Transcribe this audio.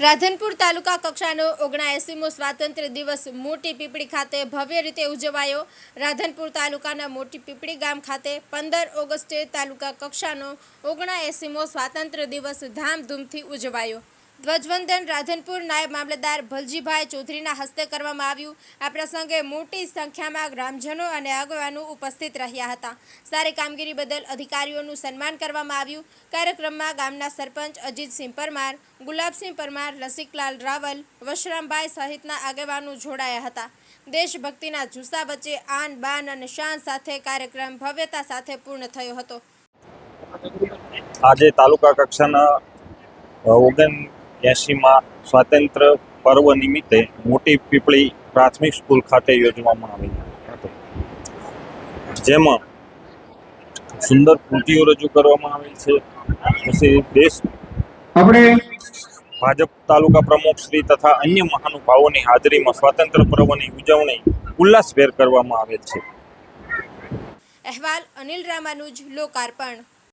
રાધનપુર તાલુકા કક્ષાનો ઓગણાએસીમો સ્વાતંત્ર્ય દિવસ મોટી પીપળી ખાતે ભવ્ય રીતે ઉજવાયો. રાધનપુર તાલુકાના મોટી પીપળી ગામ ખાતે પંદર ઓગસ્ટે તાલુકા કક્ષાનો ઓગણાએસીમો સ્વાતંત્ર્ય દિવસ ધામધૂમથી ઉજવાયો. ધ્વજવંદન રાધનપુર નાયબ મામલતદાર ભલજીભાઈ ચૌધરીના હસ્તે કરવામાં આવ્યું. આ પ્રસંગે મોટી સંખ્યામાં ગ્રામજનો અને આગેવાનો ઉપસ્થિત રહ્યા હતા. સારી કામગીરી બદલ અધિકારીઓનું સન્માન કરવામાં આવ્યું. કાર્યક્રમમાં ગામના સરપંચ અજીતસિંહ પરમાર, ગુલાબસિંહ પરમાર, રસિકલાલ રાવલ, વશરામભાઈ સહિતના આગેવાનો જોડાયા હતા. દેશભક્તિના જુસ્સા વચ્ચે આન, બાન અને શાન સાથે કાર્યક્રમ ભવ્યતા સાથે પૂર્ણ થયો હતો. આજે તાલુકા કક્ષાના ઓગણ એંશીમાં સ્વાતંત્ર્ય પર્વ નિમિત્તે મોટી પીપળી પ્રાથમિક સ્કૂલ ખાતે યોજવામાં આવી હતો. જેમાં સુંદર કૃતિઓ રજૂ કરવામાં આવેલ છે. પછી દેશ આપણે ભાજપ તાલુકા પ્રમુખ શ્રી તથા અન્ય મહાનુભાવોની હાજરીમાં સ્વાતંત્ર પર્વની ઉજવણી ઉલ્લાસભેર કરવામાં આવેલ છે. અહેવાલ અનિલ રામાનુજ લોકાર્પણ.